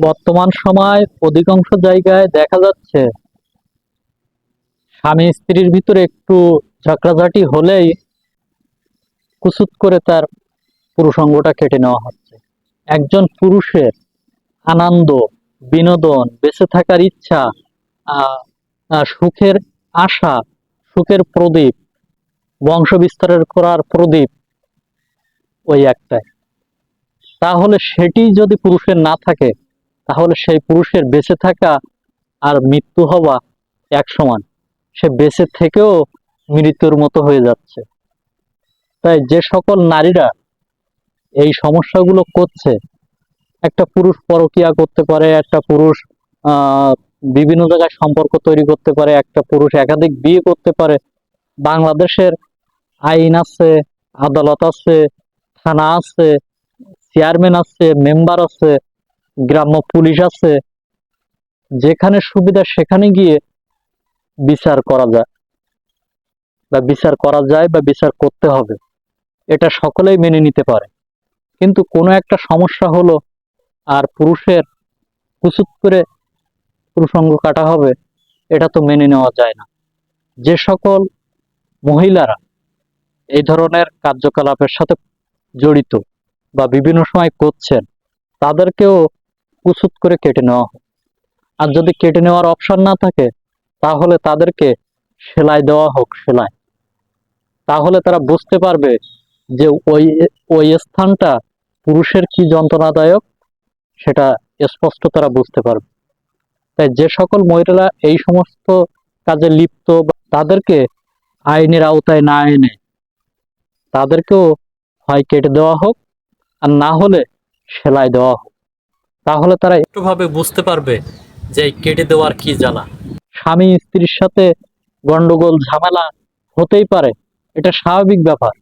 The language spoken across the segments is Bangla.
বর্তমান সময় অধিকাংশ জায়গায় দেখা যাচ্ছে স্বামী স্ত্রীর ভিতরে একটু ঝগড়াঝাটি হলেই কুসুত করে তার পুরুষাঙ্গটা কেটে নেওয়া হচ্ছে। একজন পুরুষের আনন্দ, বিনোদন, বেঁচে থাকার ইচ্ছা সুখের আশা, সুখের প্রদীপ বংশ বিস্তারের করার প্রদীপ ওই একটাই। তাহলে সেটি যদি পুরুষের না থাকে তাহলে সেই পুরুষের বেঁচে থাকা আর মৃত্যু হওয়া এক সমান। সে বেঁচে থেকেও মৃত্যুর মতো হয়ে যাচ্ছে। তাই যে সকল নারীরা এই সমস্যাগুলো করছে, একটা পুরুষ পরকিয়া করতে পারে, একটা পুরুষ বিভিন্ন জায়গায় সম্পর্ক তৈরি করতে পারে, একটা পুরুষ একাধিক বিয়ে করতে পারে, বাংলাদেশের আইন আছে, আদালত আছে, থানা আছে, চেয়ারম্যান আছে, মেম্বার আছে গ্রাম্য পুলিশ আছে, যেখানে সুবিধা সেখানে গিয়ে বিচার করা যায় বা বিচার করা যায় বা বিচার করতে হবে। এটা সকলেই মেনে নিতে পারে। কিন্তু কোনো একটা সমস্যা হলো আর পুরুষের কুচুত করে পুরুষাঙ্গ কাটা হবে, এটা তো মেনে নেওয়া যায় না। যে সকল মহিলারা এই ধরনের কার্যকলাপের সাথে জড়িত বা বিভিন্ন সময় করছেন, তাদেরকেও কুচুত করে কেটে নেওয়া হোক। আর যদি কেটে নেওয়ার অপশন না থাকে, তাহলে তাদেরকে সেলাই দেওয়া হোক সেলাই। তাহলে তারা বুঝতে পারবে যে ওই ওই স্থানটা পুরুষের কি যন্ত্রণাদায়ক, সেটা স্পষ্ট তারা বুঝতে পারবে। তাই যে সকল মহিলারা এই সমস্ত কাজে লিপ্ত, তাদেরকে আইনের আওতায় না এনে তাদেরকেও হয় কেটে দেওয়া হোক, আর না হলে সেলাই দেওয়া হোক। তাহলে তারা একটুভাবে বুঝতে পারবে যে কেটে দেওয়ার কি জ্বালা। স্বামী স্ত্রীর সাথে গন্ডগোল ঝামেলা হতেই পারে। এটা স্বাভাবিক ব্যাপার।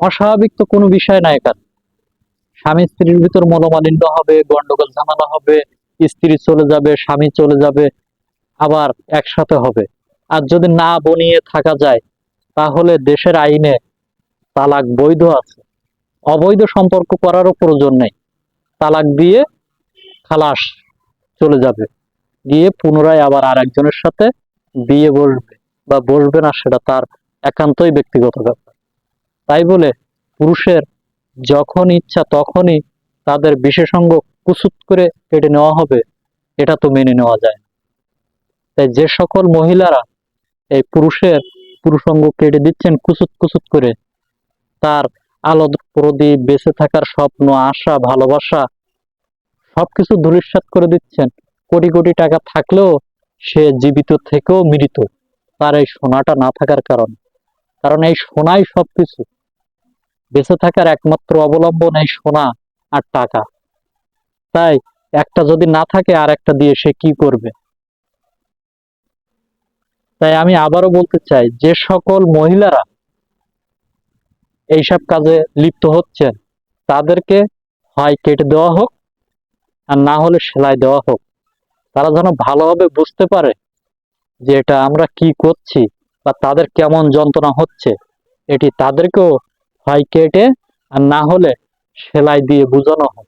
অস্বাভাবিক তো কোনো বিষয় না এখানে। স্বামী স্ত্রীর ভিতর মনোমালিন্য হবে গন্ডগোল ঝামেলা হবে স্ত্রী চলে যাবে স্বামী চলে যাবে আবার একসাথে হবে। আর যদি না বনিয়ে থাকা যায় তাহলে দেশের আইনে তালাক বৈধ আছে। অবৈধ সম্পর্ক করারও প্রয়োজন নেই। তালাক দিয়ে খালাস চলে যাবে। গিয়ে পুনরায় আবার আর একজনের সাথে বিয়ে বসবে বা বসবে না সেটা তার একান্তই ব্যক্তিগত ব্যাপার। তাই বলে পুরুষের যখন ইচ্ছা তখনই তাদের বিশেষজ্ঞ কুচুত করে কেটে নেওয়া হবে, এটা তো মেনে নেওয়া যায় না। তাই যে সকল মহিলারা এই পুরুষের পুরুষঙ্গ কেটে দিচ্ছেন কুচুত কুচুত করে, তার আলো প্রদীপ বেঁচে থাকার স্বপ্ন, আশা, ভালোবাসা সবকিছু ধূলিসাৎ করে দিচ্ছেন। কোটি কোটি টাকা থাকলেও সে জীবিত থেকেও মৃত। তার এই সোনাটা না থাকার কারণে। কারণ এই সোনাই সবকিছু। বেঁচে থাকার একমাত্র অবলম্বন এই সোনা আর টাকা। তাই একটা যদি না থাকে, আর একটা দিয়ে সে কি করবে? তাই আমি আবারও বলতে চাই, যে সকল মহিলারা এইসব কাজে লিপ্ত হচ্ছেন, তাদেরকে হয় কেটে দেওয়া হোক আর না হলে সেলাই দেওয়া হোক। তারা যেন ভালোভাবে বুঝতে পারে যে এটা আমরা কি করছি বা তাদের কেমন যন্ত্রণা হচ্ছে। এটি তাদেরকেও হয় কেটে আর না হলে সেলাই দিয়ে বোঝানো হোক।